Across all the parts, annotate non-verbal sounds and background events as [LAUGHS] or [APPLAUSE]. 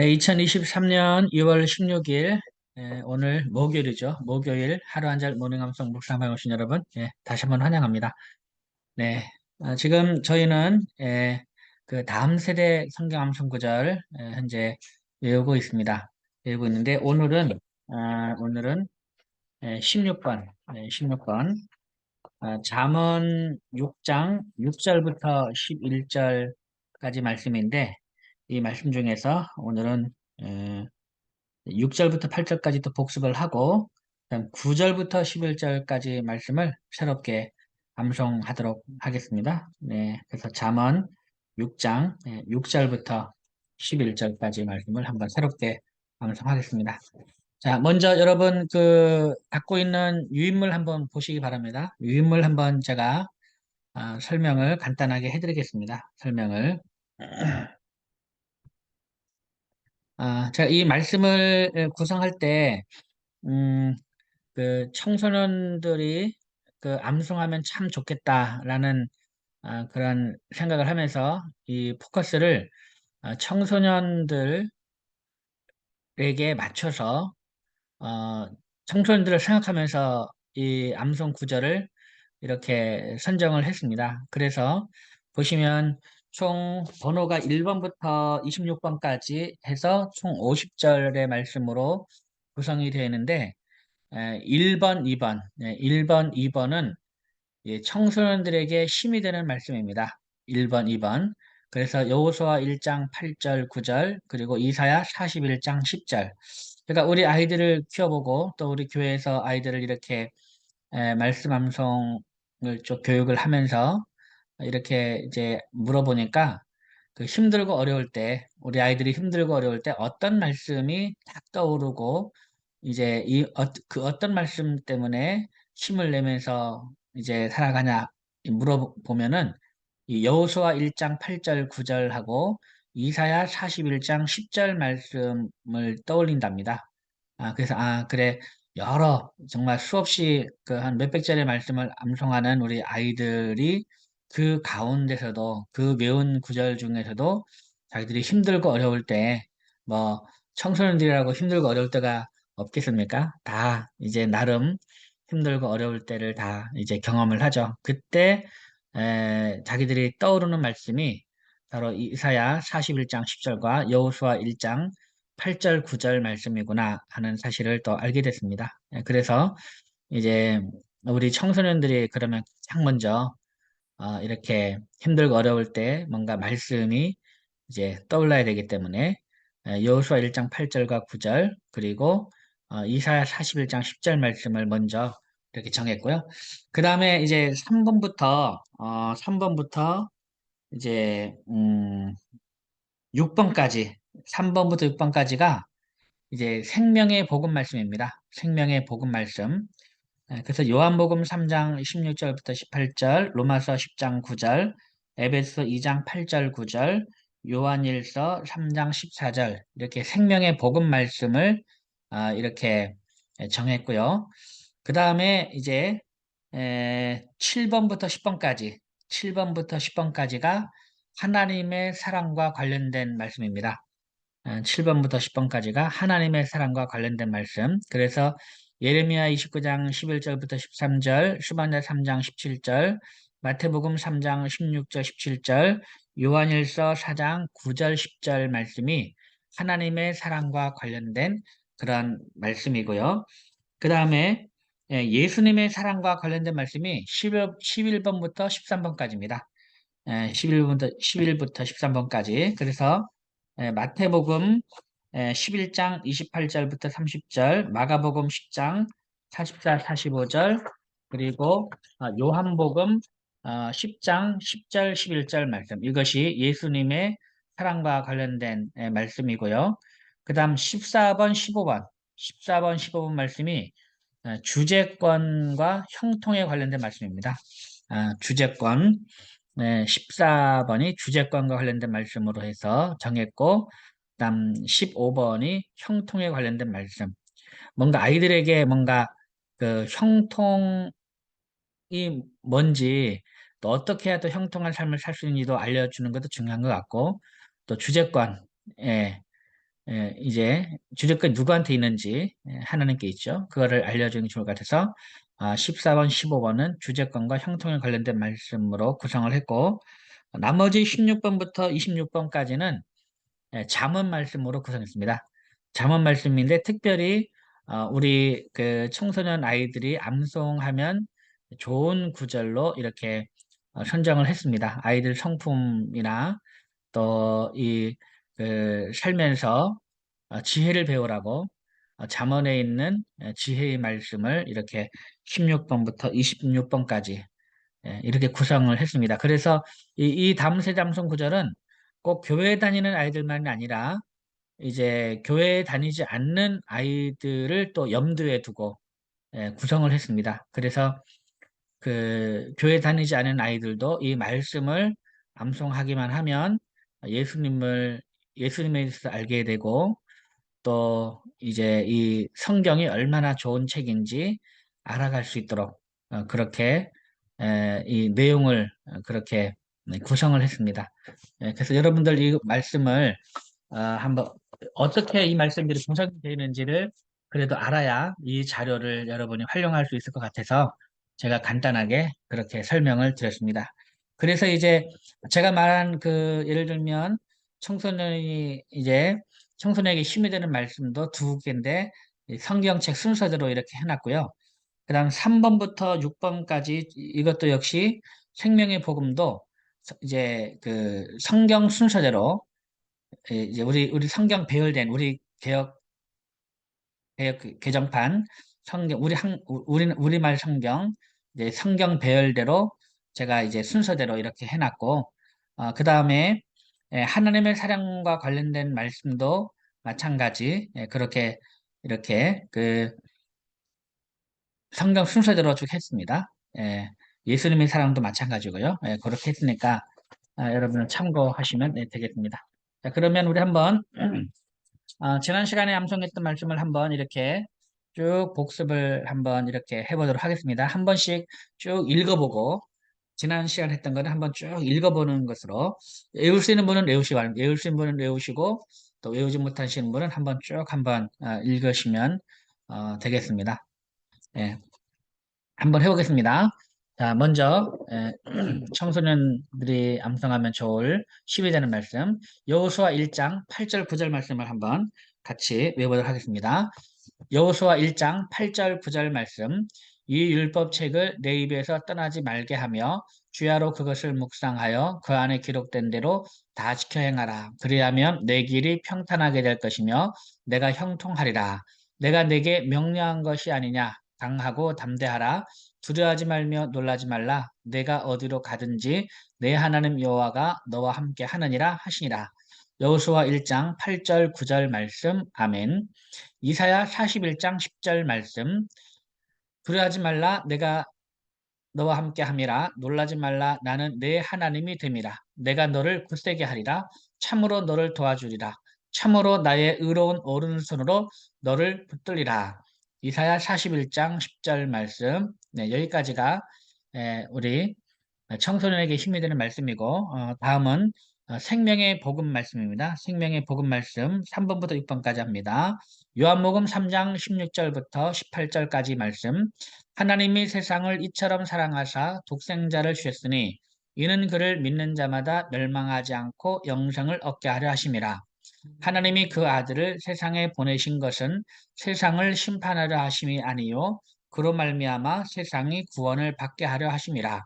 네, 2023년 2월 16일 오늘 목요일이죠. 목요일 하루 한잔 모닝 감성 묵상방에 오신 여러분 예, 다시 한번 환영합니다. 네, 어, 지금 저희는 예, 그 다음 세대 성경 암송 구절 예, 현재 외우고 있습니다. 외우고 있는데 오늘은 아, 오늘은 예, 16번, 예, 16번 아, 잠언 6장 6절부터 11절까지 말씀인데 이 말씀 중에서 오늘은 에, 6절부터 8절까지 또 복습을 하고 그다음 9절부터 11절까지 말씀을 새롭게 암송하도록 하겠습니다. 네, 그래서 잠언 6장 6절부터 11절까지 말씀을 한번 새롭게 암송하겠습니다. 자, 먼저 여러분 그 갖고 있는 유인물 한번 보시기 바랍니다. 유인물 한번 제가 아, 설명을 간단하게 해드리겠습니다. 설명을. [CLEARS THROAT] 아, 제가 이 말씀을 구성할 때, 음, 그 청소년들이 그 암송하면 참 좋겠다라는 아, 그런 생각을 하면서 이 포커스를 아, 청소년들에게 맞춰서 어, 청소년들을 생각하면서 이 암송 구절을 이렇게 선정을 했습니다. 그래서 보시면 총 번호가 1번부터 26번까지 해서 총 50절의 말씀으로 구성이 되어 있는데 1번, 2번, 1번, 2번은 청소년들에게 힘이 되는 말씀입니다. 1번, 2번. 그래서 여호수아 1장 8절, 9절, 그리고 이사야 41장 10절. 그러니까 우리 아이들을 키워보고 또 우리 교회에서 아이들을 이렇게 말씀 암송을 좀 교육을 하면서 이렇게 이제 물어보니까 그 힘들고 어려울 때 우리 아이들이 힘들고 어려울 때 어떤 말씀이 딱 떠오르고 이제 이 그 어떤 말씀 때문에 힘을 내면서 이제 살아가냐 물어보면은 이 여호수아 1장 8절 9절하고 이사야 41장 10절 말씀을 떠올린답니다. 아 그래서 아 그래 여러 정말 수없이 그 한 몇백 절의 말씀을 암송하는 우리 아이들이 그 가운데서도 그 매운 구절 중에서도 자기들이 힘들고 어려울 때 뭐 청소년들이라고 힘들고 어려울 때가 없겠습니까? 다 이제 나름 힘들고 어려울 때를 다 이제 경험을 하죠. 그때 에, 자기들이 떠오르는 말씀이 바로 이사야 41장 10절과 여호수아 1장 8절 9절 말씀이구나 하는 사실을 또 알게 됐습니다. 예, 그래서 이제 우리 청소년들이 그러면 가장 먼저 어, 이렇게 힘들고 어려울 때 뭔가 말씀이 이제 떠올라야 되기 때문에 예, 여호수아 1장 8절과 9절 그리고 어, 이사야 41장 10절 말씀을 먼저 이렇게 정했고요. 그 다음에 이제 3번부터 어, 3번부터 이제 음, 6번까지 3번부터 6번까지가 이제 생명의 복음 말씀입니다. 생명의 복음 말씀. 예, 그래서 요한복음 3장 16절부터 18절, 로마서 10장 9절, 에베소 2장 8절 9절, 요한일서 3장 14절 이렇게 생명의 복음 말씀을 아, 이렇게 정했고요. 그 다음에 이제 7번부터 10번까지 7번부터 10번까지가 하나님의 사랑과 관련된 말씀입니다. 7번부터 어, 10번까지가 하나님의 사랑과 관련된 말씀. 그래서 예레미야 29장 11절부터 13절, 수반자 3장 17절, 마태복음 3장 16절 17절, 요한일서 4장 9절 10절 말씀이 하나님의 사랑과 관련된 그런 말씀이고요. 그 다음에 예, 예수님의 사랑과 관련된 말씀이 11, 11 번부터 13번까지입니다. 11번부터, 11부터 13번까지. 그래서 예, 마태복음 11장 28절부터 30절, 마가복음 10장 44, 45절, 그리고 어, 요한복음 10장 10절, 11절 말씀. 이것이 예수님의 사랑과 관련된 예, 말씀이고요. 그 다음 14번, 15번, 14번, 15번 말씀이 어, 주재권과 형통에 관련된 말씀입니다. 아, 주재권, 14번이 주재권과 관련된 말씀으로 해서 정했고, 그 다음 15번이 형통에 관련된 말씀. 뭔가 아이들에게 뭔가 그 형통이 뭔지 또 어떻게 해야 또 형통한 삶을 살 수 있는지도 알려주는 것도 중요한 것 같고 또 주재권 예, 예, 이제 주제권 누구한테 있는지 예, 하나님께 있죠. 그거를 알려주는 게 좋을 것 같아서 아, 14번, 15번은 주제권과 형통에 관련된 말씀으로 구성을 했고 나머지 16번부터 26번까지는 예, 잠언 말씀으로 구성했습니다. 잠언 말씀인데 특별히 어, 우리 그 청소년 아이들이 암송하면 좋은 구절로 이렇게 어, 선정을 했습니다. 아이들 성품이나 또이 그 살면서 어, 지혜를 배우라고 어, 잠언에 있는 예, 지혜의 말씀을 이렇게 16번부터 26번까지 예, 이렇게 구성을 했습니다. 그래서 이, 이 담세 잠송 구절은 꼭 교회 다니는 아이들만이 아니라 이제 교회 다니지 않는 아이들을 또 염두에 두고 예, 구성을 했습니다. 그래서 그 교회 다니지 않은 아이들도 이 말씀을 암송하기만 하면 예수님을 예수님에 대해서 알게 되고 또 이제 이 성경이 얼마나 좋은 책인지 알아갈 수 있도록 어, 그렇게 에, 이 내용을 어, 그렇게 네, 구성을 했습니다. 예, 그래서 여러분들 이 말씀을 어, 한번 어떻게 이 말씀들이 구성이 되는지를 그래도 알아야 이 자료를 여러분이 활용할 수 있을 것 같아서 제가 간단하게 그렇게 설명을 드렸습니다. 그래서 이제 제가 말한 그 예를 들면 청소년이 이제 청소년에게 힘이 되는 말씀도 두 개인데 성경책 순서대로 이렇게 해놨고요. 그 다음 3번부터 6번까지 이것도 역시 생명의 복음도 이제 그 성경 순서대로 이제 우리 우리 성경 배열된 우리 개혁 개혁 그 개정판 성경 우리 한 우리 우리말 성경 이제 성경 배열대로 제가 이제 순서대로 이렇게 해놨고 어, 그 다음에 예, 하나님의 사랑과 관련된 말씀도 마찬가지 예, 그렇게 이렇게 그 성경 순서대로 쭉 했습니다. 예, 예수님의 사랑도 마찬가지고요. 예, 그렇게 했으니까 아, 여러분은 참고하시면 네, 되겠습니다. 자, 그러면 우리 한번 [CLEARS THROAT] 아, 지난 시간에 암송했던 말씀을 한번 이렇게 쭉 복습을 한번 이렇게 해보도록 하겠습니다. 한 번씩 쭉 읽어보고 지난 시간 했던 거는 한번 쭉 읽어보는 것으로 외울 수 있는 분은 외우시고 외울 수 있는 분은 외우시고 또 외우지 못하시는 분은 한번 쭉 한번 어, 읽으시면 어, 되겠습니다. 예. 한번 해보겠습니다. 자, 먼저 예, [CLEARS THROAT] 청소년들이 암송하면 좋을 10이 되는 말씀 여호수아 1장 8절 9절 말씀을 한번 같이 외워보도록 하겠습니다. 여호수아 1장 8절 9절 말씀 이 율법책을 내 입에서 떠나지 말게 하며 주야로 그것을 묵상하여 그 안에 기록된 대로 다 지켜 행하라. 그리하면 내 길이 평탄하게 될 것이며 내가 형통하리라. 내가 내게 명령한 것이 아니냐. 강하고 담대하라. 두려워하지 말며 놀라지 말라. 내가 어디로 가든지 내 하나님 여호와가 너와 함께 하느니라 하시니라. 여호수아 1장 8절 9절 말씀. 아멘. 이사야 41장 10절 말씀. 두려워하지 말라. 내가 너와 함께 함이라. 놀라지 말라. 나는 내 하나님이 됨이라. 내가 너를 굳세게 하리라. 참으로 너를 도와주리라. 참으로 나의 의로운 오른손으로 너를 붙들리라 이사야 41장 10절 말씀 네, 여기까지가 에, 우리 청소년에게 힘이 되는 말씀이고 어, 다음은 어, 생명의 복음 말씀입니다. 생명의 복음 말씀 3번부터 6번까지 합니다. 요한복음 3장 16절부터 18절까지 말씀 하나님이 세상을 이처럼 사랑하사 독생자를 주셨으니 이는 그를 믿는 자마다 멸망하지 않고 영생을 얻게 하려 하심이라. 하나님이 그 아들을 세상에 보내신 것은 세상을 심판하려 하심이 아니요 그로 말미암아 세상이 구원을 받게 하려 하심이라.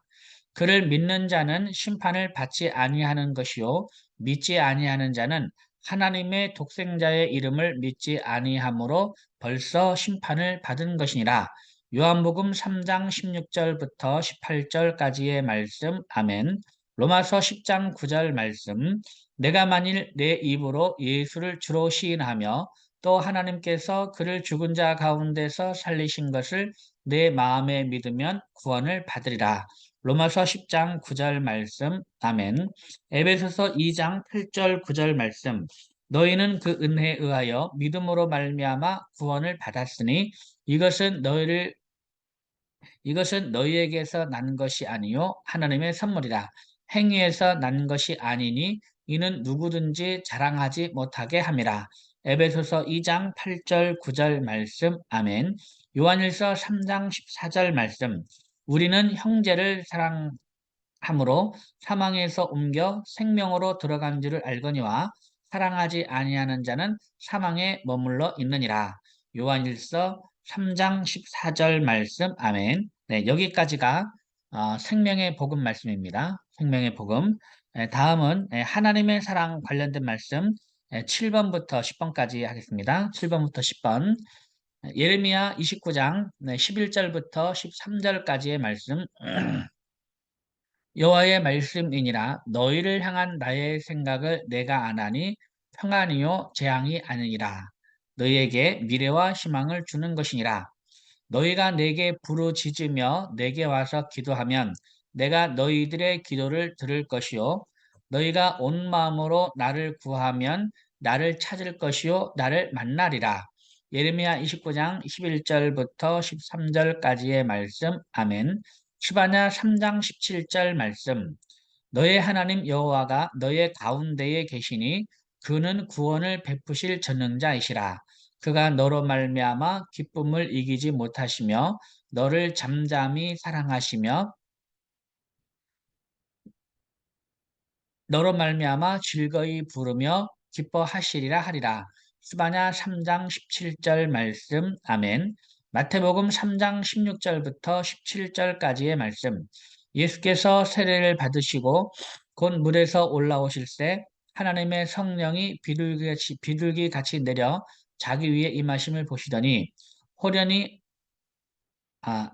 그를 믿는 자는 심판을 받지 아니하는 것이요 믿지 아니하는 자는 하나님의 독생자의 이름을 믿지 아니하므로 벌써 심판을 받은 것이니라. 요한복음 3장 16절부터 18절까지의 말씀 아멘. 로마서 10장 9절 말씀 내가 만일 내 입으로 예수를 주로 시인하며 또 하나님께서 그를 죽은 자 가운데서 살리신 것을 내 마음에 믿으면 구원을 받으리라. 로마서 10장 9절 말씀. 아멘. 에베소서 2장 8절 9절 말씀. 너희는 그 은혜에 의하여 믿음으로 말미암아 구원을 받았으니 이것은 너희를 이것은 너희에게서 난 것이 아니요 하나님의 선물이라 행위에서 난 것이 아니니 이는 누구든지 자랑하지 못하게 함이라 에베소서 2장 8절 9절 말씀 아멘. 요한일서 3장 14절 말씀 우리는 형제를 사랑함으로 사망에서 옮겨 생명으로 들어간 줄을 알거니와 사랑하지 아니하는 자는 사망에 머물러 있느니라. 요한일서 3장 14절 말씀 아멘. 네, 여기까지가 어, 생명의 복음 말씀입니다. 생명의 복음. 네, 다음은 네, 하나님의 사랑 관련된 말씀 7번부터 10번까지 하겠습니다. 7번부터 10번. 예레미야 29장 11절부터 13절까지의 말씀. [CLEARS THROAT] 여호와의 말씀이니라 너희를 향한 나의 생각을 내가 아나니 평안이요 재앙이 아니니라 너희에게 미래와 희망을 주는 것이니라 너희가 내게 부르짖으며 내게 와서 기도하면 내가 너희들의 기도를 들을 것이요 너희가 온 마음으로 나를 구하면 나를 찾을 것이요 나를 만나리라. 예레미야 29장 11절부터 13절까지의 말씀. 아멘. 시바냐 3장 17절 말씀. 너의 하나님 여호와가 너의 가운데에 계시니 그는 구원을 베푸실 전능자이시라. 그가 너로 말미암아 기쁨을 이기지 못하시며 너를 잠잠히 사랑하시며 너로 말미암아 즐거이 부르며 기뻐하시리라 하리라. 스바냐 3장 17절 말씀 아멘. 마태복음 3장 16절부터 17절까지의 말씀. 예수께서 세례를 받으시고 곧 물에서 올라오실 때 하나님의 성령이 비둘기같이, 비둘기같이 내려 자기 위에 임하심을 보시더니 호련히 아,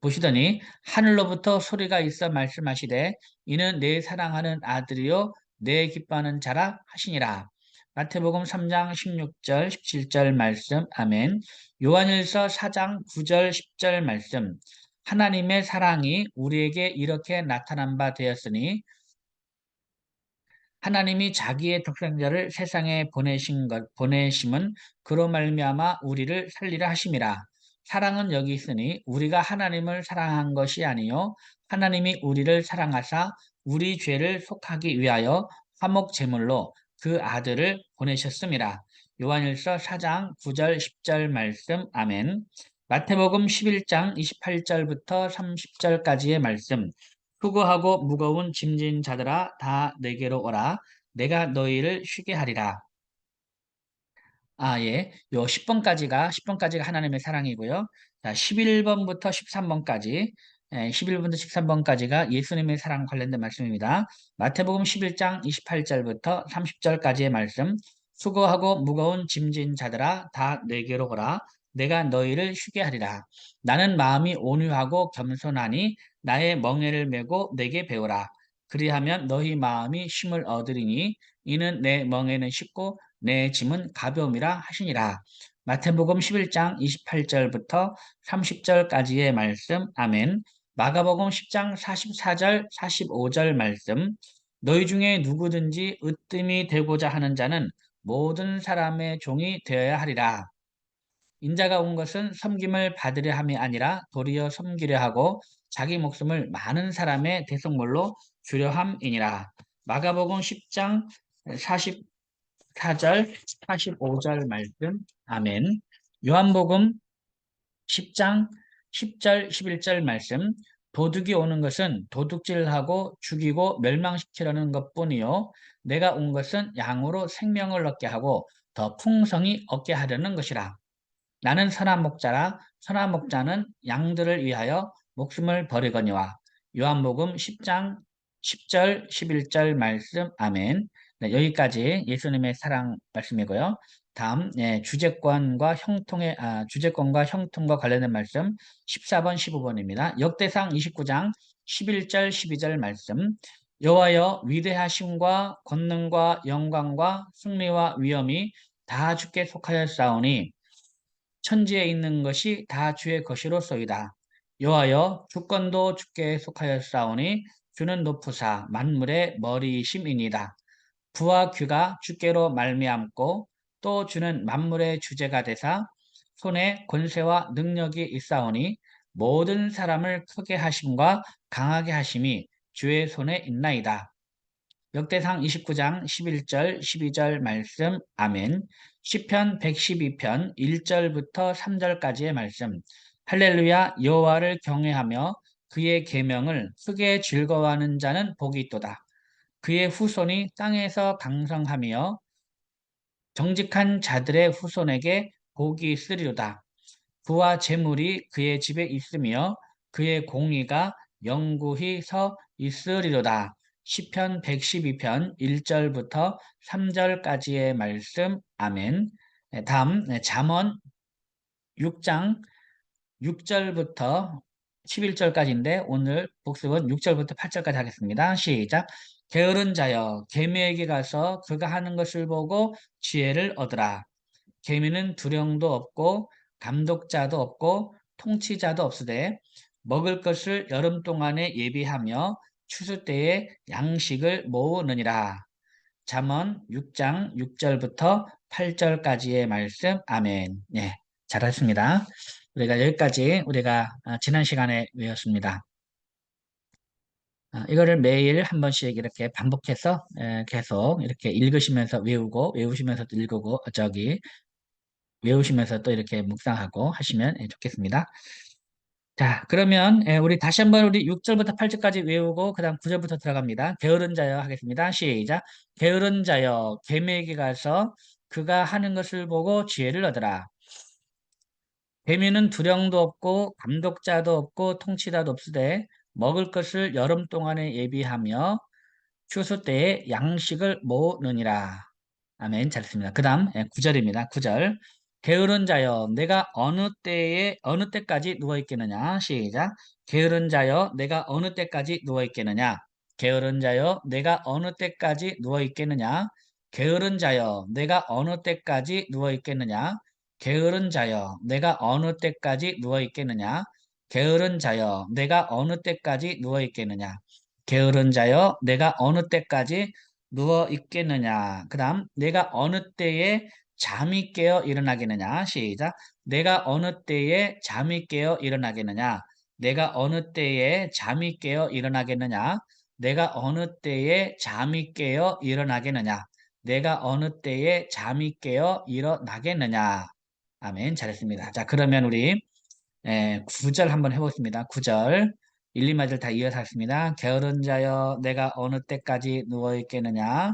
보시더니 하늘로부터 소리가 있어 말씀하시되 이는 내 사랑하는 아들이요 내 기뻐하는 자라 하시니라. 마태복음 3장 16절 17절 말씀 아멘. 요한일서 4장 9절 10절 말씀 하나님의 사랑이 우리에게 이렇게 나타난 바 되었으니 하나님이 자기의 독생자를 세상에 보내신 것 보내심은 그로 말미암아 우리를 살리라 하심이라. 사랑은 여기 있으니 우리가 하나님을 사랑한 것이 아니요 하나님이 우리를 사랑하사 우리 죄를 속하기 위하여 화목 제물로 그 아들을 보내셨습니다. 요한일서 4장 9절 10절 말씀 아멘. 마태복음 11장 28절부터 30절까지의 말씀. 수고하고 무거운 짐진 자들아 다 내게로 오라. 내가 너희를 쉬게 하리라. 아, 예. 요 10번까지가, 10번까지가 하나님의 사랑이고요. 자, 11번부터 13번까지, 예, 11번부터 13번까지가 예수님의 사랑 관련된 말씀입니다. 마태복음 11장 28절부터 30절까지의 말씀. 수고하고 무거운 짐진 자들아 다 내게로 오라. 내가 너희를 쉬게 하리라. 나는 마음이 온유하고 겸손하니 나의 멍에를 메고 내게 배우라. 그리하면 너희 마음이 쉼을 얻으리니 이는 내 멍에는 쉽고 내 짐은 가벼움이라 하시니라. 마태복음 11장 28절부터 30절까지의 말씀. 아멘. 마가복음 10장 44절 45절 말씀. 너희 중에 누구든지 으뜸이 되고자 하는 자는 모든 사람의 종이 되어야 하리라. 인자가 온 것은 섬김을 받으려 함이 아니라 도리어 섬기려 하고 자기 목숨을 많은 사람의 대속물로 주려 함이니라. 마가복음 10장 40 4절, 45절 말씀. 아멘. 요한복음 10장 10절, 11절 말씀. 도둑이 오는 것은 도둑질하고 죽이고 멸망시키려는 것뿐이요. 내가 온 것은 양으로 생명을 얻게 하고 더 풍성히 얻게 하려는 것이라. 나는 선한 목자라 선한 목자는 양들을 위하여 목숨을 버리거니와. 요한복음 10장 10절, 11절 말씀. 아멘. 네, 여기까지 예수님의 사랑 말씀이고요. 다음 예, 주제권과 형통의 아, 주제권과 형통과 관련된 말씀 14번 15번입니다. 역대상 29장 11절 12절 말씀 여호와여 위대하심과 권능과 영광과 승리와 위엄이 다 주께 속하였사오니 천지에 있는 것이 다 주의 것이로소이다. 여호와여 주권도 주께 속하였사오니 주는 높으사 만물의 머리이심이니다. 부와 귀가 주께로 말미암고 또 주는 만물의 주제가 되사 손에 권세와 능력이 있사오니 모든 사람을 크게 하심과 강하게 하심이 주의 손에 있나이다. 역대상 29장 11절 12절 말씀 아멘. 시편 112편 1절부터 3절까지의 말씀. 할렐루야 여호와를 경외하며 그의 계명을 크게 즐거워하는 자는 복이 있도다 그의 후손이 땅에서 강성하며 정직한 자들의 후손에게 복이 있으리로다 부와 재물이 그의 집에 있으며 그의 공의가 영구히 서 있으리로다. 시편 112편 1절부터 3절까지의 말씀. 아멘. 네, 다음 네, 잠언 6장 6절부터 11절까지인데 오늘 복습은 6절부터 8절까지 하겠습니다. 시작. 게으른 자여 개미에게 가서 그가 하는 것을 보고 지혜를 얻으라. 개미는 두령도 없고 감독자도 없고 통치자도 없으되 먹을 것을 여름 동안에 예비하며 추수 때에 양식을 모으느니라. 잠언 6장 6절부터 8절까지의 말씀. 아멘. 네, 잘하셨습니다. 우리가 여기까지 우리가 아, 지난 시간에 외웠습니다. 아, 이거를 매일 한 번씩 이렇게 반복해서 계속 이렇게 읽으시면서 외우고 외우시면서 또 읽고 저기 외우시면서 또 이렇게 묵상하고 하시면 예, 좋겠습니다. 자, 그러면 예, 우리 다시 한번 우리 6절부터 8절까지 외우고 그 다음 9절부터 들어갑니다. 게으른 자여 하겠습니다. 시작. 게으른 자여 개미에게 가서 그가 하는 것을 보고 지혜를 얻으라. 개미는 두령도 없고 감독자도 없고 통치자도 없으되 먹을 것을 여름 동안에 예비하며 추수 때에 양식을 모으느니라. 아멘. 잘했습니다. 그 다음 9절입니다. 9절. 게으른 자여 내가 어느 때에 어느 때까지 누워 있겠느냐 시작 게으른 자여 내가 어느 때까지 누워 있겠느냐 게으른 자여 내가 어느 때까지 누워 있겠느냐 게으른 자여 내가 어느 때까지 누워 있겠느냐 게으른 자여 내가 어느 때까지 누워 있겠느냐 게으른 자여 내가 어느 때까지 누워 있겠느냐 게으른 자여 내가 어느 때까지 누워 있겠느냐 그 다음 내가 어느 때에 잠이 깨어 일어나겠느냐? 시작. 내가 어느 때에 잠이 깨어 일어나겠느냐? 내가 어느 때에 잠이 깨어 일어나겠느냐? 내가 어느 때에 잠이 깨어 일어나겠느냐? 내가 어느 때에 잠이 깨어 일어나겠느냐? 아멘. 잘했습니다. 자, 그러면 우리 에, 9절 한번 해보겠습니다. 9절. 1, 2마디를 다 이어서 하겠습니다. 게으른 자여 내가 어느 때까지 누워있겠느냐?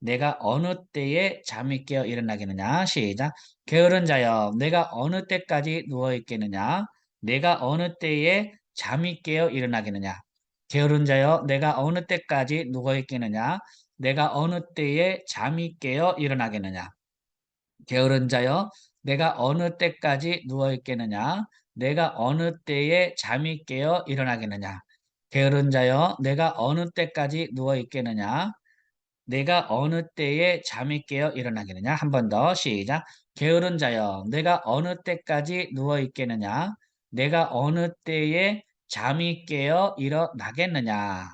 내가 어느 때에 잠이 깨어 일어나겠느냐? 시작. 게으른 자여, 내가 어느 때까지 누워 있겠느냐? 내가 어느 때에 잠이 깨어 일어나겠느냐? 게으른 자여, 내가 어느 때까지 누워 있겠느냐? 내가 어느 때에 잠이 깨어 일어나겠느냐? 게으른 자여, 내가 어느 때까지 누워 있겠느냐? 내가 어느 때에 잠이 깨어 일어나겠느냐? 게으른 자여, 내가 어느 때까지 누워 있겠느냐? 내가 어느 때에 잠이 깨어 일어나겠느냐? 한 번 더 시작. 게으른 자여, 내가 어느 때까지 누워 있겠느냐? 내가 어느 때에 잠이 깨어 일어나겠느냐?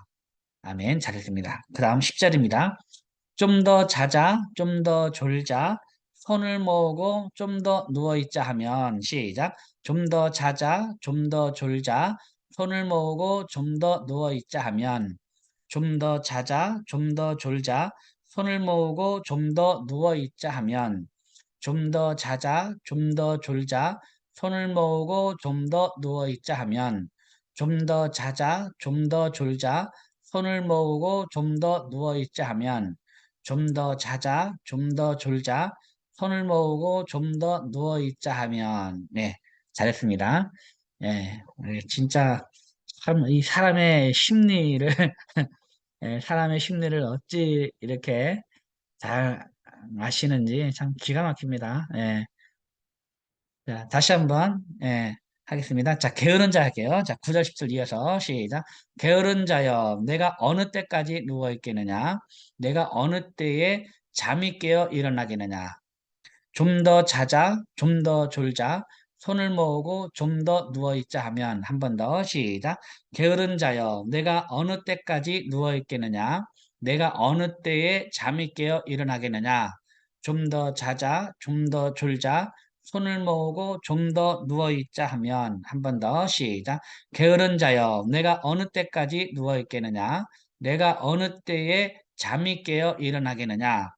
아멘. 잘했습니다. 그 다음 10절입니다. 좀 더 자자, 좀 더 졸자, 손을 모으고 좀 더 누워있자 하면 시작. 좀 더 자자, 좀 더 졸자, 손을 모으고 좀 더 누워있자 하면 좀 더 자자, 좀 더 졸자, 손을 모으고 좀 더 누워있자 하면 좀 더 자자, 좀 더 졸자, 손을 모으고 좀 더 누워있자 하면 좀 더 자자, 좀 더 졸자, 손을 모으고 좀 더 누워있자 하면 좀 더 자자, 좀 더 졸자, 손을 모으고 좀 더 누워있자 하면 네, 잘했습니다. 예, 진짜 참 이 사람의 심리를 [LAUGHS] 예, 사람의 심리를 어찌 이렇게 잘 아시는지 참 기가 막힙니다. 예. 자, 다시 한번 예, 하겠습니다. 자, 게으른 자 할게요. 자, 9절 10절 이어서 시작. 게으른 자여, 내가 어느 때까지 누워 있겠느냐? 내가 어느 때에 잠이 깨어 일어나겠느냐? 좀 더 자자, 좀 더 졸자, 손을 모으고 좀 더 누워있자 하면 한 번 더 시작. 게으른 자여 내가 어느 때까지 누워있겠느냐? 내가 어느 때에 잠이 깨어 일어나겠느냐? 좀 더 자자, 좀 더 졸자, 손을 모으고 좀 더 누워있자 하면 한 번 더 시작. 게으른 자여 내가 어느 때까지 누워있겠느냐? 내가 어느 때에 잠이 깨어 일어나겠느냐?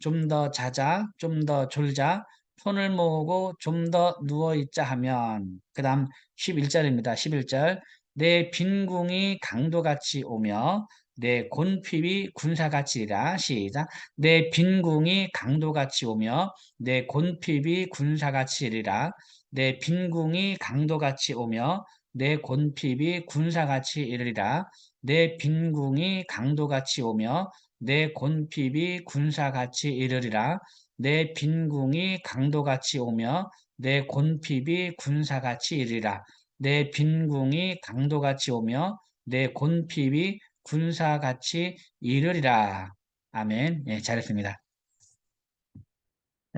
좀 더 자자, 좀 더 졸자, 손을 모으고 좀 더 누워있자 하면 그 다음 11절입니다. 11절. 내 빈궁이 강도같이 오며 내 곤핍이 군사같이리라. 시작. 내 빈궁이 강도같이 오며 내 곤핍이 군사같이리라. 내 빈궁이 강도같이 오며 내 곤핍이 군사같이 이르리라. 내 빈궁이 강도같이 오며 내 곤핍이 군사같이 이르리라 내 빈궁이 강도같이 오며 내 곤핍이 군사같이 이르리라. 내 빈궁이 강도같이 오며 내 곤핍이 군사같이 이르리라. 아멘. 예, 잘했습니다.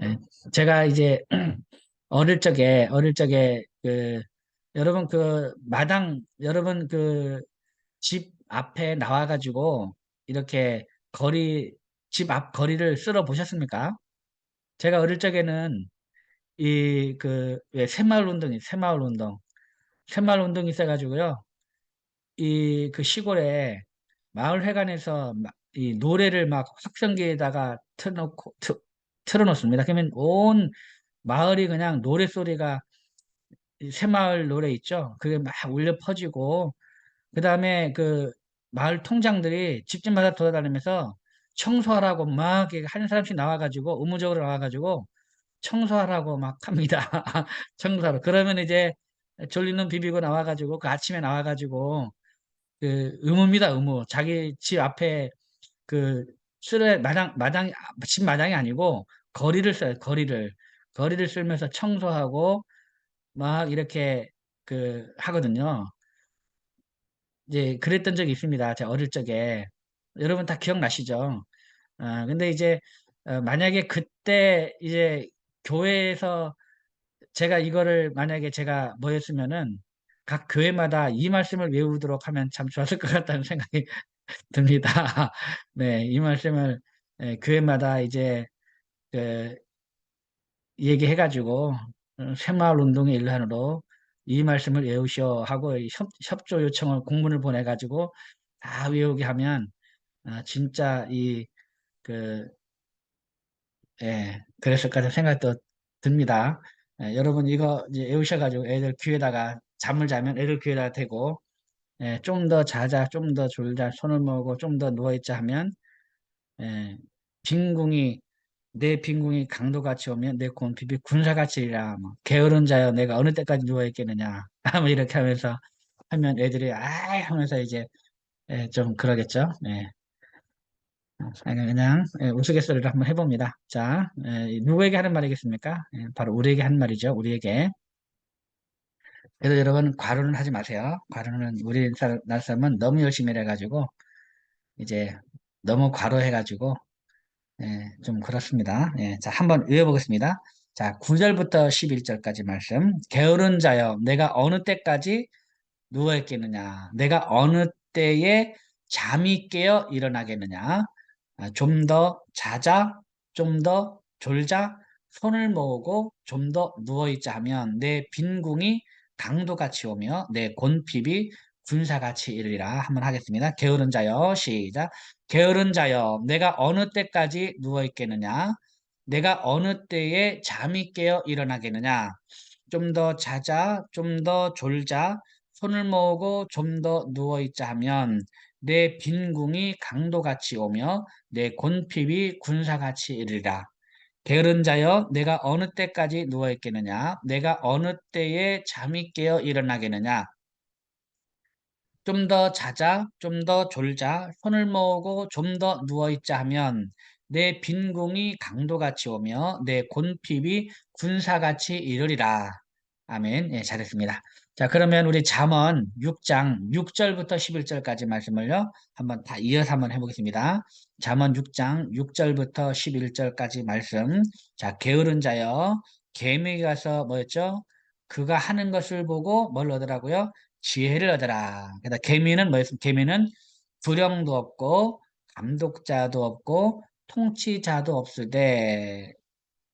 예, 제가 이제 [CLEARS THROAT] 어릴 적에 어릴 적에 그 여러분 그 마당 여러분 그 집 앞에 나와가지고 이렇게 거리 집 앞 거리를 쓸어 보셨습니까? 제가 어릴 적에는 이 그 왜 새마을 운동이 새마을 운동 새마을 운동이 있어가지고요 이 그 시골에 마을회관에서 마- 이 노래를 막 확성기에다가 틀어놓고 틀, 틀어놓습니다. 그러면 온 마을이 그냥 노래 소리가 이 새마을 노래 있죠. 그게 막 울려 퍼지고 그 다음에 그 마을 통장들이 집집마다 돌아다니면서 청소하라고 막 한 사람씩 나와가지고 의무적으로 나와가지고 청소하라고 막 합니다. [LAUGHS] 청소하러. 그러면 이제 졸리는 비비고 나와가지고 그 아침에 나와가지고 그 의무입니다. 의무. 자기 집 앞에 그 쓸에 마당 마당 집 마당이 아니고 거리를 써요. 거리를 거리를 쓸면서 청소하고 막 이렇게 그 하거든요. 이제 그랬던 적이 있습니다. 제가 어릴 적에. 여러분 다 기억나시죠? 아, 근데 이제 어, 만약에 그때 이제 교회에서 제가 이거를 만약에 제가 뭐였으면은 각 교회마다 이 말씀을 외우도록 하면 참 좋았을 것 같다는 생각이 [LAUGHS] 듭니다. [LAUGHS] 네, 이 말씀을 예, 교회마다 이제 그 얘기해가지고 어, 새마을 운동의 일환으로 이 말씀을 외우시오 하고 협, 협조 요청을 공문을 보내가지고 다 외우게 하면 아, 진짜 이 그 예, 그랬을 것 같은 생각도 듭니다. 예, 여러분 이거 이제 외우셔가지고 애들 귀에다가 잠을 자면 애들 귀에다가 대고 예, 좀 더 자자, 좀 더 졸자, 손을 모으고 좀 더 누워있자 하면 예, 빈궁이 내 빈궁이 강도같이 오면 내 곤핍이 군사같이리라 뭐, 게으른 자여 내가 어느 때까지 누워있겠느냐 [LAUGHS] 뭐 이렇게 하면서 하면 애들이 아 하면서 이제 예, 좀 그러겠죠. 예. 아니, 그냥 예, 우스갯소리를 한번 해봅니다. 자, 예, 누구에게 하는 말이겠습니까? 예, 바로 우리에게 하는 말이죠. 우리에게. 그래서 여러분 과로는 하지 마세요. 과로는 우리 날 사람은 너무 열심히 해가지고 이제 너무 과로해가지고 예, 좀 그렇습니다. 예, 자, 한번 외워보겠습니다. 자, 9절부터 11절까지 말씀. 게으른 자여, 내가 어느 때까지 누워있겠느냐? 내가 어느 때에 잠이 깨어 일어나겠느냐? 아, 좀더 자자, 좀 더 졸자, 손을 모으고 좀 더 누워있자 하면 내 빈궁이 강도같이 오며 내 곤핍이 군사같이 이르리라 한번 하겠습니다. 게으른 자여 시작. 게으른 자여 내가 어느 때까지 누워있겠느냐? 내가 어느 때에 잠이 깨어 일어나겠느냐? 좀 더 자자 좀 더 졸자 손을 모으고 좀 더 누워있자 하면 내 빈궁이 강도같이 오며 내 곤핍이 군사같이 이르리라 게으른 자여 내가 어느 때까지 누워있겠느냐 내가 어느 때에 잠이 깨어 일어나겠느냐 좀 더 자자, 좀 더 졸자, 손을 모으고 좀 더 누워있자 하면 내 빈궁이 강도같이 오며 내 곤핍이 군사같이 이르리라. 아멘. 예, 잘했습니다. 자, 그러면 우리 잠언 6장 6절부터 11절까지 말씀을요. 한번 다 이어서 한번 해보겠습니다. 잠언 6장 6절부터 11절까지 말씀. 자, 게으른 자여, 개미가 가서 뭐였죠? 그가 하는 것을 보고 뭘 얻으라고요? 지혜를 얻어라. 그래서 개미는 뭐였습니까? 개미는 두령도 없고 감독자도 없고 통치자도 없을 때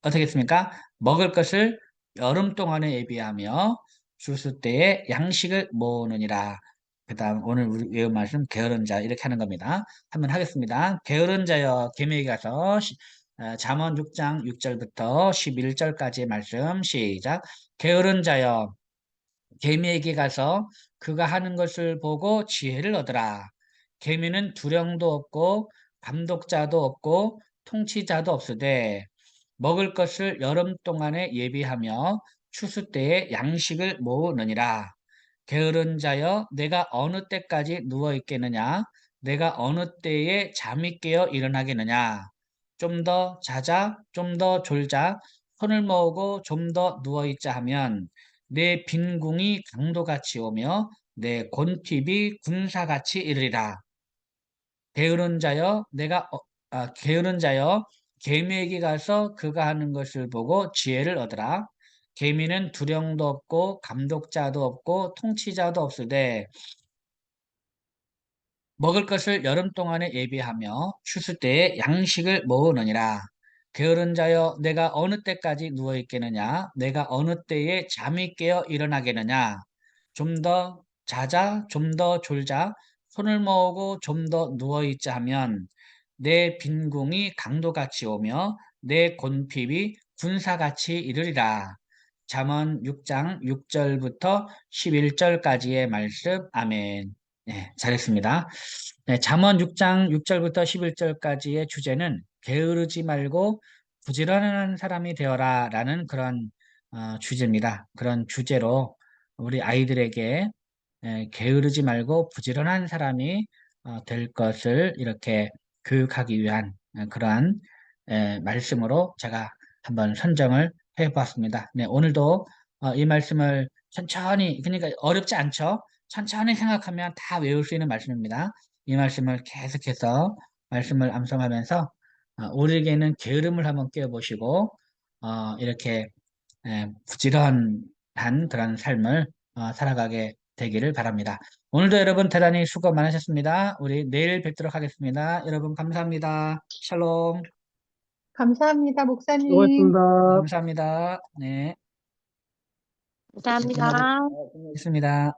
어떻게 했습니까? 먹을 것을 여름 동안에 예비하며 주수 때에 양식을 모으느니라. 그 다음 오늘 우리 외운 말씀 게으른 자 이렇게 하는 겁니다. 한번 하겠습니다. 게으른 자여 계명에 가서 시- 어, 잠언 6장 6절부터 11절까지의 말씀 시작. 게으른 자여 개미에게 가서 그가 하는 것을 보고 지혜를 얻으라. 개미는 두령도 없고 감독자도 없고 통치자도 없으되 먹을 것을 여름 동안에 예비하며 추수 때에 양식을 모으느니라. 게으른 자여 내가 어느 때까지 누워 있겠느냐? 내가 어느 때에 잠이 깨어 일어나겠느냐? 좀 더 자자 좀 더 졸자 손을 모으고 좀 더 누워 있자 하면 내 빈궁이 강도같이 오며 내 곤핍이 군사같이 이르리라. 게으른 자여 내가 어- 아, 게으른 자여 개미에게 가서 그가 하는 것을 보고 지혜를 얻으라 개미는 두령도 없고 감독자도 없고 통치자도 없으되 먹을 것을 여름 동안에 예비하며 추수 때에 양식을 모으느니라. 게으른 자여 내가 어느 때까지 누워 있겠느냐? 내가 어느 때에 잠이 깨어 일어나겠느냐? 좀 더 자자, 좀 더 졸자, 손을 모으고 좀 더 누워 있자 하면 내 빈궁이 강도같이 오며 내 곤핍이 군사같이 이르리라. 잠언 6장 6절부터 11절까지의 말씀. 아멘. 네, 잘했습니다. 네, 잠언 6장 6절부터 11절까지의 주제는 게으르지 말고 부지런한 사람이 되어라 라는 그런 어, 주제입니다. 그런 주제로 우리 아이들에게 에, 게으르지 말고 부지런한 사람이 어, 될 것을 이렇게 교육하기 위한 어, 그러한 에, 말씀으로 제가 한번 선정을 해보았습니다. 네, 오늘도 어, 이 말씀을 천천히 그러니까 어렵지 않죠? 천천히 생각하면 다 외울 수 있는 말씀입니다. 이 말씀을 계속해서 말씀을 암송하면서 어, 우리에게는 게으름을 한번 깨워보시고 어, 이렇게 에, 부지런한 그런 삶을 어, 살아가게 되기를 바랍니다. 오늘도 여러분 대단히 수고 많으셨습니다. 우리 내일 뵙도록 하겠습니다. 여러분 감사합니다. 샬롬. 감사합니다, 목사님. 수고했습니다. 감사합니다. 네. 감사합니다. 있습니다.